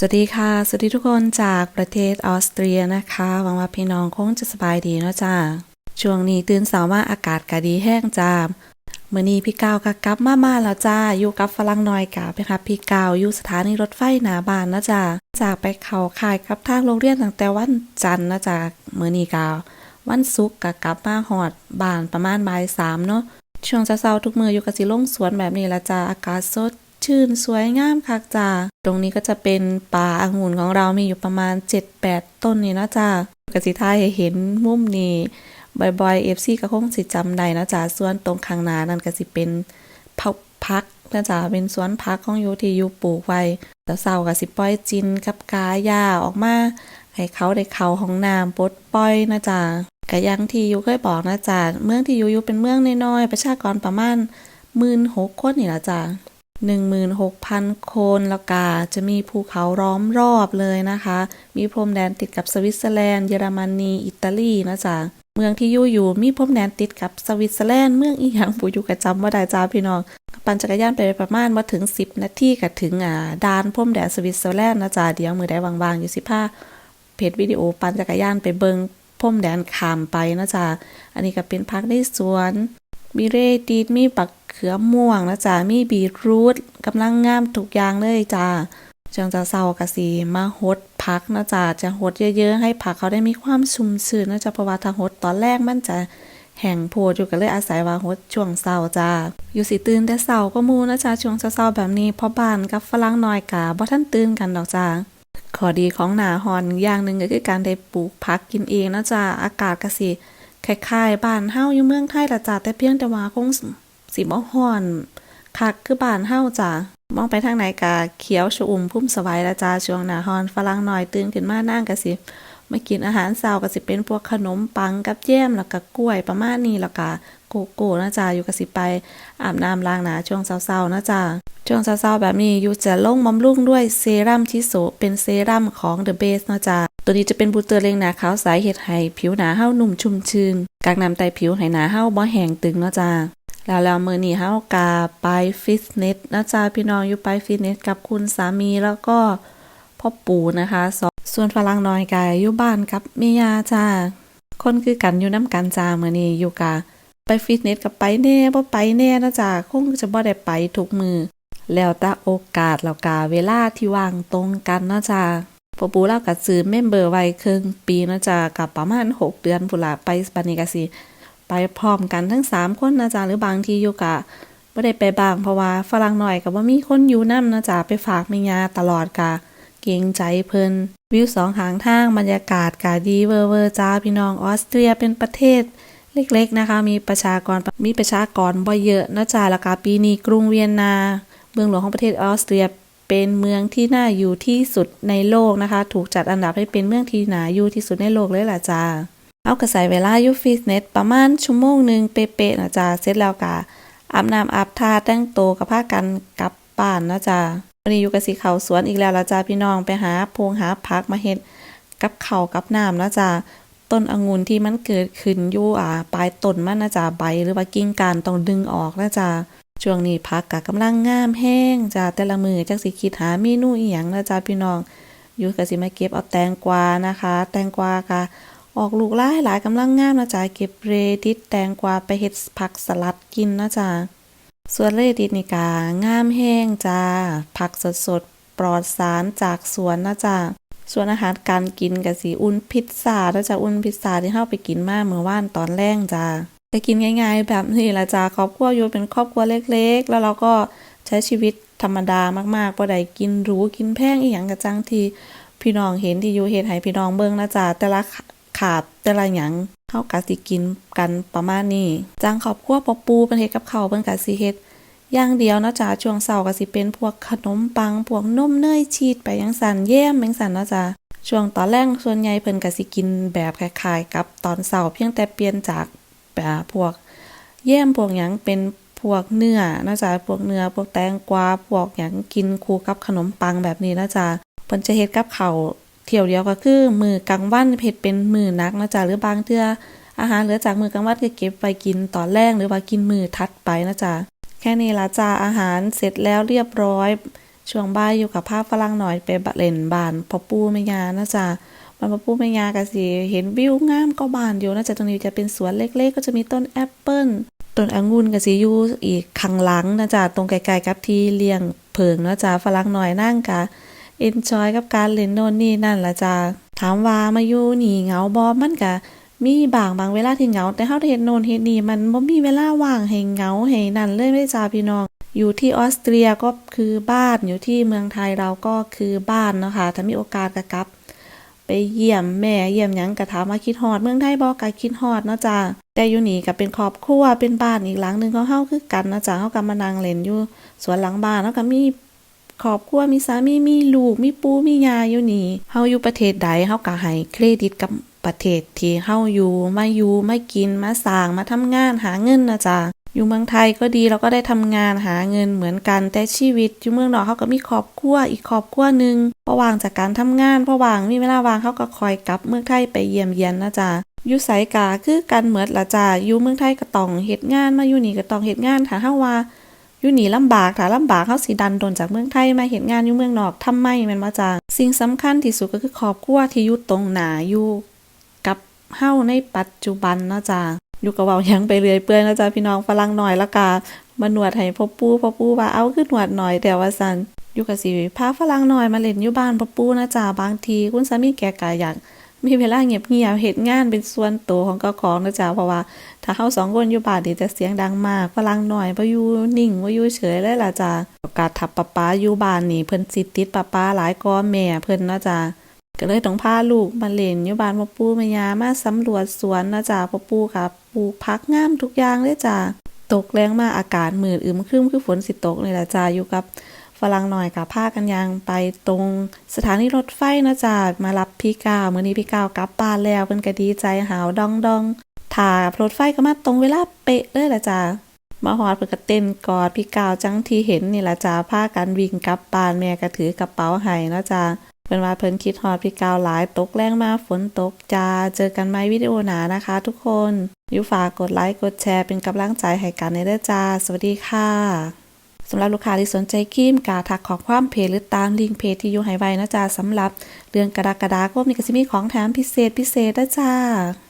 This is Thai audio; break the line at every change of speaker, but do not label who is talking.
สวัสดีค่ะ สวัสดีทุกคนจากประเทศออสเตรียนะคะ หวังว่าพี่น้องคงจะสบายดีเนาะจ้า ช่วงนี้ตื่นสาวมาอากาศก็ดีแห้งจ้าเมื่อนี้พี่ก้าวก็กลับมามาแล้วจ้า อยู่กับฝรั่งน้อยกะไปครับพี่ก้าวอยู่สถานีรถไฟหนาบานนะจ้าจากไปเขาคายกับทางโรงเรียนตั้งแต่วันจันทร์นะจ้าเมื่อนี้กาว วันศุกร์ก็กลับมาหอดบานประมาณบ่ายสามเนาะช่วงเช้าๆทุกมืออยู่กับสิลงสวนแบบนี้ละจ้าอากาศสด ชื่นสวยงามคักจ้าตรงนี้ก็จะเป็นป่าองุ่นของเรามีอยู่ประมาณ 7-8 ต้นนี่นะจ้ากสิท้าเห็นมุมนี้บ่อยๆ FC ก็คงสิจำได้นะจ้าส่วนตรงข้างหน้านั่นก็สิเป็นพักพักนะจ้าเป็นสวนพักของยูที่ยูปลูกไว้แล้วเสาก็สิปล่อยจินกับกาหญ้าออกมาให้เขาได้เข้าห้องน้ำปดปล่อยนะจ๊ะกะยังที่ยูเคยบอกนะจ๊ะเมืองที่ยูยูเป็นเมืองน้อยๆประชากรประมาณหมื่นหกคนนี่ละจ้ะ หนึ่งหมื่นหกพันคนล้วกาจะมีภูเขาล้อมรอบเลยนะคะ มีพรมแดนติดกับสวิตเซอร์แลนด์ เยอรมนีอิตาลีนะจ๊ะเมืองที่ยูอยู่มีพรมแดนติดกับสวิตเซอร์แลนด์เมืองอีหยังปูอยู่กระจำว่าได้จ้าพี่น้องปั่นจักรยานไปประมาณมาถึง 10 นาทีก็ถึงอ่าด่านพรมแดนสวิตเซอร์แลนด์นะจ๊ะเดี๋ยวมือได้วางๆอยู่สิผ้าเพจวิดีโอปั่นจักรยานไปเบิงพรมแดนขามไปนะจ๊ะอันนี้ก็เป็นพักในสวนมีเรดีดมีปัก เขือม่วงนะจ๊ะมีบีทรูทกำลังงามทุกอย่างเลยจ้าจังจะเศร้ากะสีมาหดพักนะจ๊ะจะหดเยอะๆ ให้ผักเขาได้มีความชุ่มชื้นนะจ๊ะเพราะว่าถ้าหดตอนแรกมันจะแห่งโพดอยู่ก็เลยอาศัยว่าหดช่วงเศร้าจ้าอยู่สิตื่นแต่เศร้าก็มูนะจ๊ะช่วงเศร้าแบบนี้เพราะบ้านกับฝรั่งน้อยกะบ่ท่านตื่นกันดอกจ้าข้อดีของหนาฮอนอย่างหนึ่งก็คือการได้ปลูกผักกินเองนะจ๊ะอากาศก็สิคล้ายๆบ้านเฮาอยู่เมืองไทยละจ้ะแต่เพียงแต่ว่าคง สิบ่ฮ้อนคักคือบ้านเฮาจ้ะมองไปทางไหนก็เขียวชอุ่มพุ่มสบายละจ้ะช่วงหนาฮอนฝรั่งหน่อยตื่นขึ้นมานั่งก็สิมากินอาหารเช้าก็สิเป็นพวกขนมปังกับแยมแล้วก็กล้วยประมาณนี้แล้วก็โกโก้นะจ๊ะอยู่ก็สิไปอาบน้ำล้างหน้าช่วงเช้าๆนะจ๊ะช่วงเช้าๆแบบนี้ยูจะลงบำรุงด้วยเซรั่มชิโซเป็นเซรั่มของ The Base นะจ้าตัวนี้จะเป็นบูเตอร์เลงหนาขาวใสเห็ดให้ผิวหนาเห้านุ่มชุ่มชื้นกากน้ำไตผิวให้หนาเห้าบ่แห้งตึงนะจ้า แล้วแล้วมือนี้เฮากาไปฟิตเนสนะจ้าพี่น้องอยู่ไปฟิตเนสกับคุณสามีแล้วก็พ่อปู่นะคะสองส่วนฝรั่งน้อยกายอยู่บ้านกับเมียจ้าคนคือกันอยู่น้ำกันจ้ามือนี้อยู่กาไปฟิตเนสกับไปแน่บ่ไปแน่นะจ๊ะคงจะบ่ได้ไปทุกมือแล้วแต่โอกาสแล้วกาเวลาที่ว่างตรงกันนะจ๊ะปอปูเล่ากับซื้อเมมเบอร์ไว้ครึ่งปีนะจ๊ะกับประมาณ 6 เดือนพุ่นละไปบันนี้ก็สิ ไปพร้อมกันทั้ง3คนนะจ๊ะหรือบางทีอยู่กะบ่ได้ไปบางเพราะว่าฝรั่งหน่อยก็บ่มีคนอยู่นำนะจ๊ะไปฝากแม่ยาตลอดกะเกรงใจเพิ่นวิวสองหางทางบรรยากาศกาดีเวอร์เวอร์จ้าพี่น้องออสเตรียเป็นประเทศเล็กๆนะคะ มีประชากรมีประชากรบ่เยอะนะจ๊ะแล้วก็ปีนี้กรุงเวียนนาเมืองหลวงของประเทศออสเตรียเป็นเมืองที่น่าอยู่ที่สุดในโลกนะคะ ถูกจัดอันดับให้เป็นเมืองที่น่าอยู่ที่สุดในโลกเลยล่ะจ้า เอากระใส่เวลาอยู่ฟิตเนสประมาณชั่วโมงหนึ่งเป๊ะๆนะจ๊ะเสร็จแล้วกะอาบน้ำอาบท่าแต่งตัวกับผ้ากันกลับบ้านนะจ๊ะวันนี้อยู่กับสีเขาสวนอีกแล้วละจ้าพี่น้องไปหาพงหาพักมาเฮ็ดกับเข่ากับน้ำนะจ๊ะต้นองุ่นที่มันเกิดขึ้นอยู่อ่าปลายต้นมันนะจ๊ะใบหรือว่ากิ่งการต้องดึงออกนะจ๊ะช่วงนี้พักกะกำลังงามแห้งจ้ะแต่ละมือจักสิคิดหาเมนูอีหยังนะจ๊ะพี่น้องอยู่ก็สิมาเก็บเอาแตงกวานะคะ แตงกวากะ ออกลูกหลายหลายกำลังงามนะจ๊ะเก็บเรดิตแตงกวาไปเฮ็ดผักสลัดกินนะจ๊ะส่วนเรดิตนี่กางามแห้งจ้าผักสดๆปลอดสารจากสวนนะจ๊ะส่วนอาหารการกินกับสีอุ่นพิซซ่าแล้วจะอุ่นพิซซ่าที่เข้าไปกินมากเมื่อวานตอนแรกจ้าจะกินง่าย ๆ แบบนี้ละจ้าครอบครัวอยู่เป็นครอบครัวเล็ก ๆ แล้วเราก็ใช้ชีวิตธรรมดามากๆบ่ได้กินหรูกินแพงอีหยังกระจังที่พี่น้องเห็นที่อยู่เฮ็ดให้พี่น้องเบิ่งนะจ้าแต่ละ ขาบแต่ละหยังเฮากะสิกินกันประมาณนี้จังครอบครัวปอปูเป็นเฮ็ดกับข้าวเพิ่นกะสิเฮ็ดอย่างเดียวนะจ๊ะช่วงเสาร์ก็สิเป็นพวกขนมปังพวกนมเนยชีสไปยังสันแย้มยังสันนะจ๊ะช่วงตอนแรกส่วนใหญ่เพิ่นก็สิกินแบบคล้ายๆกับตอนเสาร์เพียงแต่เปลี่ยนจากแบบพวกแย้มพวกหยังเป็นพวกเนื้อนะจ๊ะพวกเนื้อพวกแตงกวาพวกหยังกินคู่กับขนมปังแบบนี้นะจ๊ะเพิ่นจะเฮ็ดกับข้าว เที่ยวเดียวก็คือมือกลางวันเฮ็ดเป็นมือนักนะจ๊ะหรือบางเทื่ออาหารเหลือจากมือกลางวันก็เก็บไว้กินตอนแรกหรือว่ากินมือถัดไปนะจ๊ะแค่นี้ละจ้าอาหารเสร็จแล้วเรียบร้อย ช่วงบ่ายอยู่กับภาพฝรั่งหน่อยไปบะเล่นบานพอปูแม่ยานะจ๊ะบานพอปูแม่ยาก็สิเห็นวิวงามก็บานอยู่นะจ๊ะตรงนี้จะเป็นสวนเล็กๆ ก็จะมีต้นแอปเปิ้ลต้นองุ่นก็สิอยู่อีกข้างหลังนะจ๊ะตรงไกลๆกับที่เลี้ยงเพิงนะจ๊ะฝรั่งหน่อยนั่งกะ เอนจอยกับการเล่นโน่นนี่นั่นละจ้าถามว่ามาอยู่นี่เหงาบ่มันก็มีบางบางเวลาที่เหงา แต่เฮาเฮ็ดโน่นเฮ็ดนี่มันบ่มีเวลาว่างให้เหงาให้นั่นเลยไม่ได้จ้าพี่น้องอยู่ที่ออสเตรียก็คือบ้านอยู่ที่เมืองไทยเราก็คือบ้านเนาะค่ะถ้ามีโอกาสก็กลับ ไปเยี่ยมแม่เยี่ยมหยังก็ถามว่าคิดฮอดเมืองไทยบ่ก็คิดฮอดเนาะจ้าแต่อยู่นี่ก็เป็นครอบครัวเป็นบ้านอีกหลังหนึงของเฮาคือกันนะจ้าเฮาก็มานั่งเล่นอยู่สวนหลังบ้านเฮาก็มี ครอบครัวมีสามีมีลูกมีปู่มียาอยู่นี่เฮาอยู่ประเทศใดเฮาก็ให้เครดิตกับประเทศที่เฮาอยู่มาอยู่มากินมาสร้างมาทำงานหาเงินนะจ๊ะอยู่เมืองไทยก็ดีเราก็ได้ทำงานหาเงินเหมือนกันแต่ชีวิตอยู่เมืองนอกเฮาก็มีครอบครัวอีกครอบครัวหนึ่งพอว่างจากการทำงานพอว่างมีเวลาว่างเฮาก็คอยกลับเมืองไทยไปเยี่ยมเยียนนะจ๊ะอยู่ไสกาคือกันเหมือนละจ้ะอยู่เมืองไทยก็ต้องเฮ็ดงานมาอยู่นี่ก็ต้องเฮ็ดงานถ้าเฮาว่า อยู่นี่ลำบากถ้าลำบากเขาสิดันโดนจากเมืองไทยมาเห็นงานอยู่เมืองนอกทำไมแมันมาจากสิ่งสำคัญที่สุดก็คือครอบครัวที่อยู่ตรงหนาอยู่กับเฮาในปัจจุบันเนาะจ้าอยู่กับเว้ายังไปเรื่อยเปื่อยเนาะจ้าพี่น้องฝรั่งหน่อยล้วก็มาหนวดให้พ่อปู่พ่อปู่ว่าเอาคือหนวดหน่อยแต่ว่าซั่นอยู่กับสิพาฝรั่งหน่อยมาเล่นอยู่บ้านพ่อปู่นะจ้าบางทีคุณสามีแกก็อยาก มีเวลาเงียบๆเฮ็ดงานเป็นส่วนตัวของเจ้าของนะจ้าเพราะว่า ถ้าเฮาสองคนอยู่บ้านนี่จะเสียงดังมากฝรั่งหน่อยบ่อยู่นิ่งบ่อยู่เฉยเลยล่ะจ้าโอกาสทับป๊าป๊าอยู่บ้านนี่เพิ่นสิติดป๊าป๊าหลายกว่าแม่เพิ่นนะจ้าก็เลยต้องพาลูกมาเล่นอยู่บ้านพ่อปู่แม่ยามาสำรวจสวนนะจ้าพ่อปู่ค่ะปลูกผักงามทุกอย่างเลยจ้าตกแรงมากอากาศมืดอึมครึมคือฝนสิตกเลยล่ะจ้าอยู่กับ ฝรั่งหน่อยกับพากันยางไปตรงสถานีรถไฟนะจ้ามารับพี่กาวมื้อนี้พี่กาวกลับบ้านแล้วเพิ่นก็ดีใจหาวดองดองถ้ารถไฟก็มาตรงเวลาเป๊ะเลยละจ้ามาฮอดเพิ่นก็เต้นกอดพี่กาวจังที่เห็นนี่ละจ้าพากันวิ่งกลับบ้านแม่ก็ถือกระเป๋าให้นะจ้าเพิ่นว่าเพิ่นคิดฮอดพี่กาวหลายตกแรงมาฝนตกจ้าเจอกันใหมวิดีโอหนานะคะทุกคนอยู่ฝากกดไลค์กดแชร์เป็นกำลังใจให้กันในเด้อจ้า สวัสดีค่ะ สำหรับลูกค้าที่สนใจครีมกาถักขอความเพจหรือตามลิงก์เพจที่อยู่ให้ไว้นะจ๊ะสำหรับเดือนกรกฎาคมนี้ก็สิมีของแถมพิเศษพิเศษนะจ๊ะ